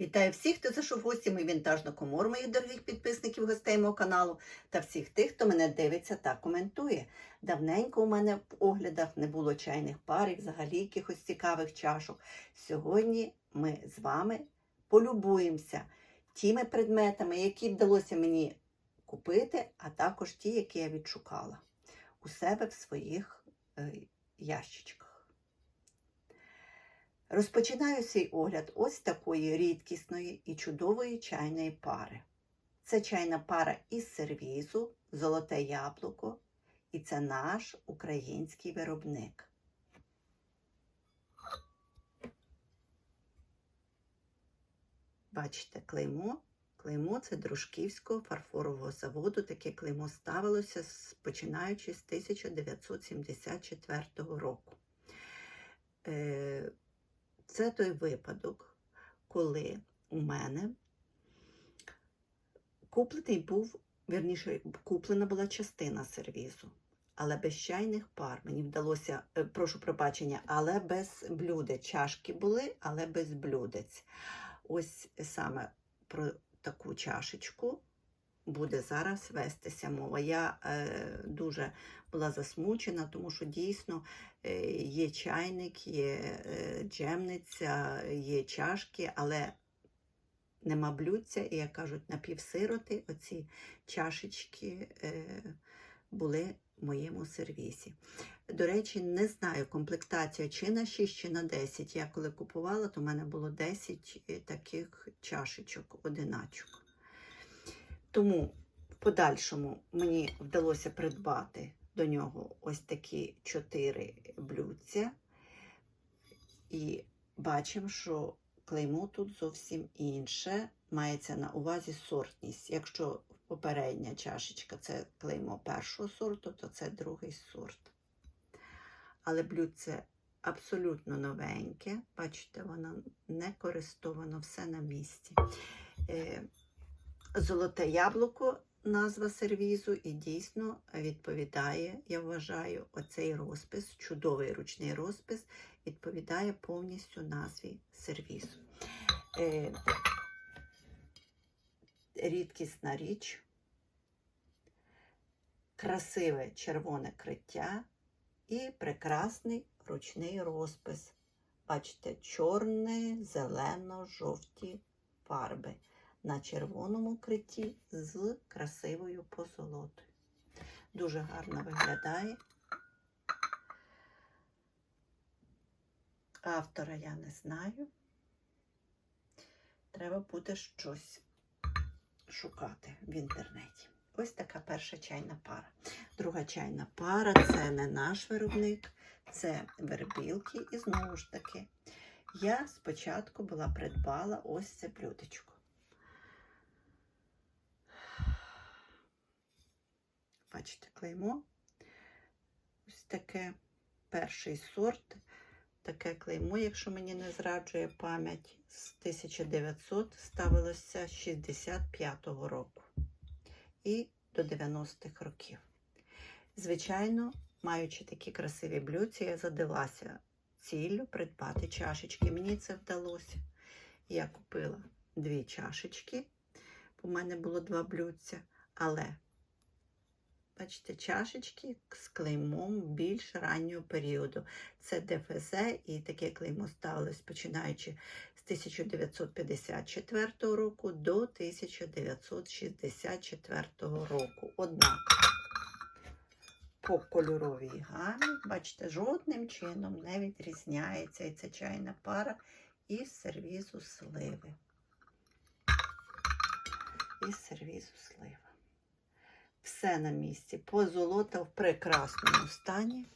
Вітаю всіх, хто зайшов гості мій вінтажну комору, моїх дорогих підписників, гостей мого каналу та всіх тих, хто мене дивиться та коментує. Давненько у мене в оглядах не було чайних пар і взагалі якихось цікавих чашок. Сьогодні ми з вами полюбуємося тими предметами, які вдалося мені купити, а також ті, які я відшукала у себе в своїх е, ящичках. Розпочинаю свій огляд ось такої рідкісної і чудової чайної пари. Це чайна пара із сервізу, золоте яблуко, і це наш український виробник. Бачите, клеймо. Клеймо це Дружківського фарфорового заводу. Таке клеймо ставилося починаючи з 1974 року. Це той випадок, коли у мене куплений був, вірніше, куплена була частина сервізу, але без чайних пар. Мені вдалося, е, прошу пробачення, але без блюдець. Чашки були, але без блюдець. Ось саме про таку чашечку буде зараз вестися мова. Я е, дуже була засмучена, тому що дійсно е, є чайник, є е, джемниця, є чашки, але нема блюдця, і, як кажуть, напівсироти, оці чашечки е, були в моєму сервісі. До речі, не знаю, комплектація чи на 6, чи на 10. Я коли купувала, то в мене було 10 таких чашечок, одиначок. Тому в подальшому мені вдалося придбати до нього ось такі 4 блюдця. І бачимо, що клеймо тут зовсім інше. Мається на увазі сортність. Якщо попередня чашечка це клеймо першого сорту, то це другий сорт. Але блюдце абсолютно новеньке. Бачите, воно не користовано, все на місці. Золоте яблуко назва сервізу, і дійсно відповідає, я вважаю, оцей розпис, чудовий ручний розпис, відповідає повністю назві сервізу. Е, рідкісна річ, красиве червоне криття і прекрасний ручний розпис. Бачите, чорне, зелено-жовті фарби на червоному критті з красивою позолотою. Дуже гарно виглядає. Автора я не знаю. Треба буде щось шукати в інтернеті. Ось така перша чайна пара. Друга чайна пара це не наш виробник, це вербілки. І знову ж таки, я спочатку була придбала ось це блюдечко. Бачите, клеймо. Ось таке перший сорт. Таке клеймо, якщо мені не зраджує пам'ять, з 1900 ставилося 65-го року і до 90-х років. Звичайно, маючи такі красиві блюдці, я задалася ціллю придбати чашечки. Мені це вдалося. Я купила дві чашечки, у мене було два блюдця, але Бачите, чашечки з клеймом більш раннього періоду. Це ДФЗ і таке клеймо ставилось починаючи з 1954 року до 1964 року. Однак по кольоровій гамі, бачите, жодним чином не відрізняється і ця чайна пара із сервізу сливи. Із сервізу сливи. Все на місці. Позолота в прекрасному стані.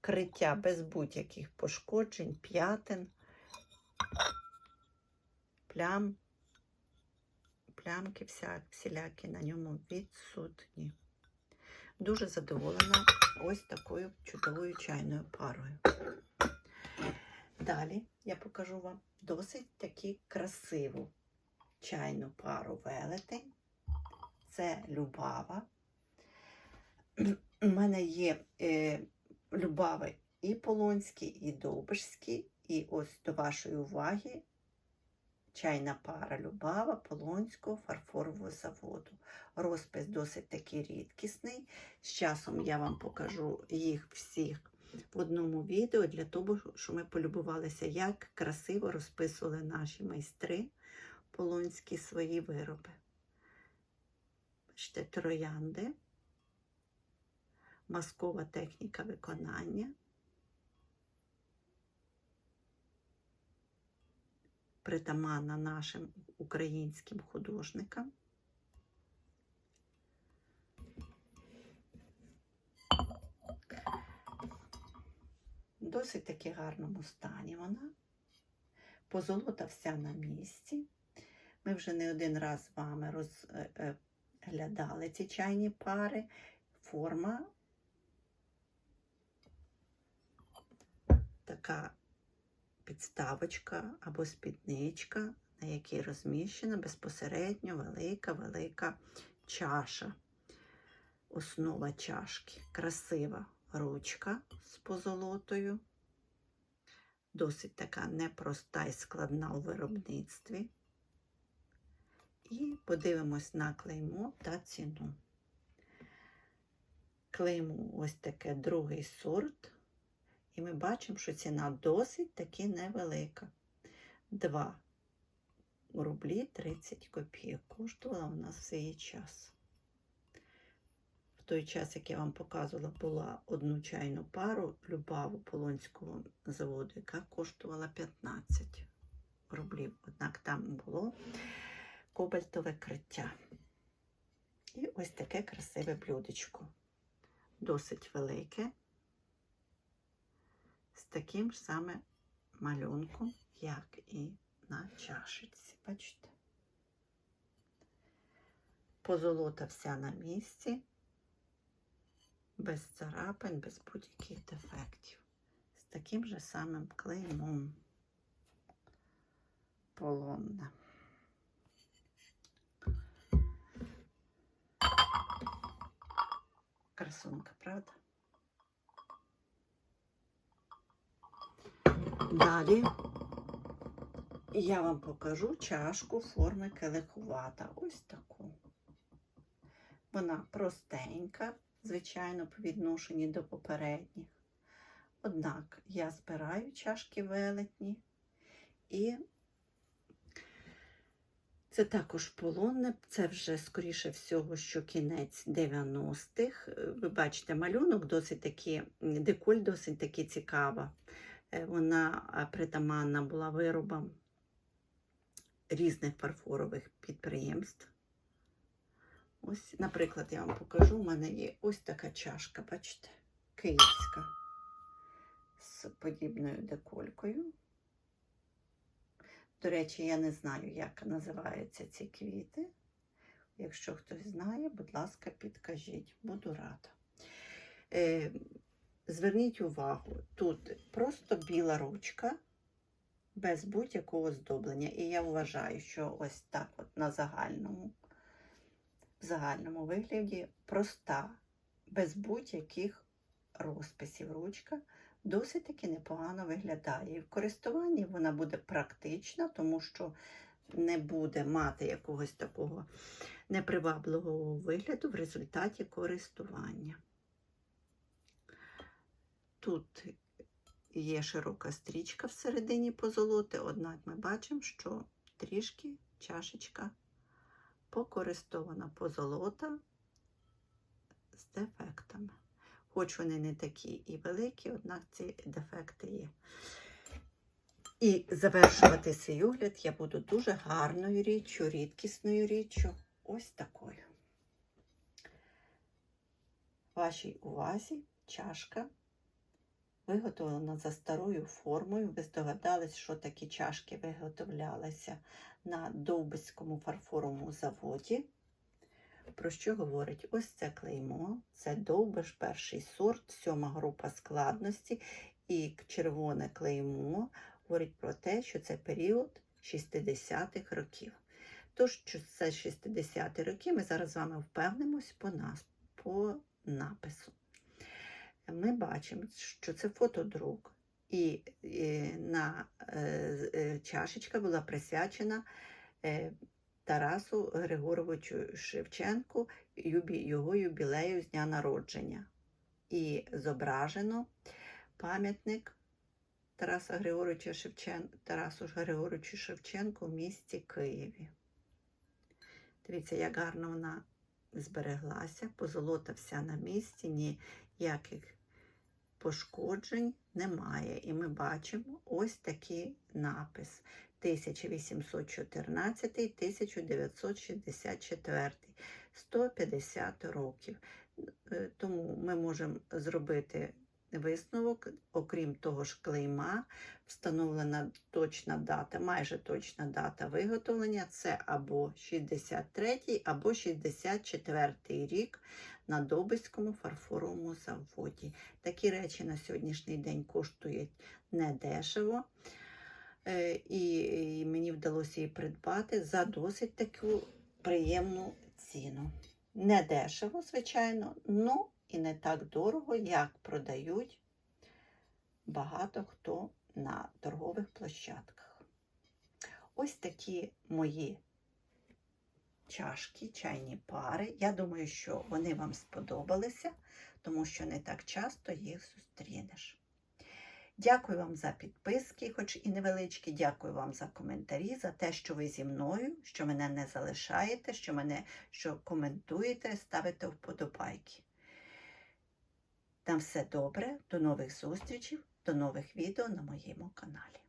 Криття без будь-яких пошкоджень, п'ятин, плям, плямки вся, всілякі на ньому відсутні. Дуже задоволена ось такою чудовою чайною парою. Далі я покажу вам досить таки красиву чайну пару велетень це Любава. У мене є е, Любави і Полонські, і Довбишські. І ось до вашої уваги чайна пара Любава Полонського фарфорового заводу. Розпис досить таки рідкісний. З часом я вам покажу їх всіх в одному відео для того, щоб ми полюбувалися, як красиво розписували наші майстри полонські свої вироби. Бачите, троянди, маскова техніка виконання. Притаманна нашим українським художникам. Досить таки гарному стані вона. Позолота вся на місці. Ми вже не один раз з вами розглядали ці чайні пари. Форма така підставочка або спідничка, на якій розміщена безпосередньо велика-велика чаша. Основа чашки. Красива ручка з позолотою. Досить така непроста і складна у виробництві. І подивимось на клеймо та ціну. Клеймо ось таке другий сорт. І ми бачимо, що ціна досить таки невелика. 2 рублі 30 копійок. Коштувала у нас в свій час. В той час, як я вам показувала, була одну чайну пару Любаву Полонського заводу, яка коштувала 15 рублів. Однак там було кобальтове криття. І ось таке красиве блюдечко. Досить велике з таким ж саме малюнком, як і на чашечці. Бачите? Позолота вся на місці, без царапин, без будь-яких дефектів. З таким же самим клеймом полонна. Красунка, правда? Далі я вам покажу чашку форми келихувата. Ось таку. Вона простенька, звичайно, по відношенні до попередніх. Однак я збираю чашки велетні і це також полонне, це вже, скоріше всього, що кінець 90-х. Ви бачите, малюнок досить таки, деколь досить таки цікава. Е, Вона притаманна була виробам різних фарфорових підприємств. Ось, наприклад, я вам покажу, у мене є ось така чашка, бачите, київська з подібною деколькою. До речі, я не знаю, як називаються ці квіти. Якщо хтось знає, будь ласка, підкажіть, буду рада. Е, зверніть увагу, тут просто біла ручка без будь-якого здоблення. І я вважаю, що ось так от на загальному, в загальному вигляді проста, без будь-яких розписів ручка досить таки непогано виглядає. І в користуванні вона буде практична, тому що не буде мати якогось такого непривабливого вигляду в результаті користування. Тут є широка стрічка всередині позолоти, однак ми бачимо, що трішки чашечка покористована позолота з дефектами. Хоч вони не такі і великі, однак ці дефекти є. І завершувати свій огляд я буду дуже гарною річчю, рідкісною річчю, ось такою. Вашій увазі чашка виготовлена за старою формою. Ви здогадались, що такі чашки виготовлялися на Довбиському фарфоровому заводі. Про що говорить? Ось це клеймо, це довбиш перший сорт, сьома група складності, і червоне клеймо говорить про те, що це період 60-х років. Тож, що це 60-ті роки, ми зараз з вами впевнимось по, нас, по напису. Ми бачимо, що це фотодрук І е, на е, е, чашечка була присвячена Тарасу Григоровичу Шевченку його юбілею з дня народження. І зображено пам'ятник Тараса Григоровича Шевчен... Тарасу Григоровичу Шевченку в місті Києві. Дивіться, як гарно вона збереглася, позолота вся на місці, ніяких пошкоджень немає. І ми бачимо ось такий напис 1814-1964, 150 років. Е, Тому ми можемо зробити висновок, окрім того ж клейма, встановлена точна дата, майже точна дата виготовлення це або 63 або 64 рік на Добицькому фарфоровому заводі. Такі речі на сьогоднішній день коштують недешево. Е, І, мені вдалося її придбати за досить таку приємну ціну. Не дешево, звичайно, ну і не так дорого, як продають багато хто на торгових площадках. Ось такі мої чашки, чайні пари. Я думаю, що вони вам сподобалися, тому що не так часто їх зустрінеш. Дякую вам за підписки, хоч і невеличкі. Дякую вам за коментарі, за те, що ви зі мною, що мене не залишаєте, що мене що коментуєте, ставите вподобайки. Там все добре. До нових зустрічей, до нових відео на моєму каналі.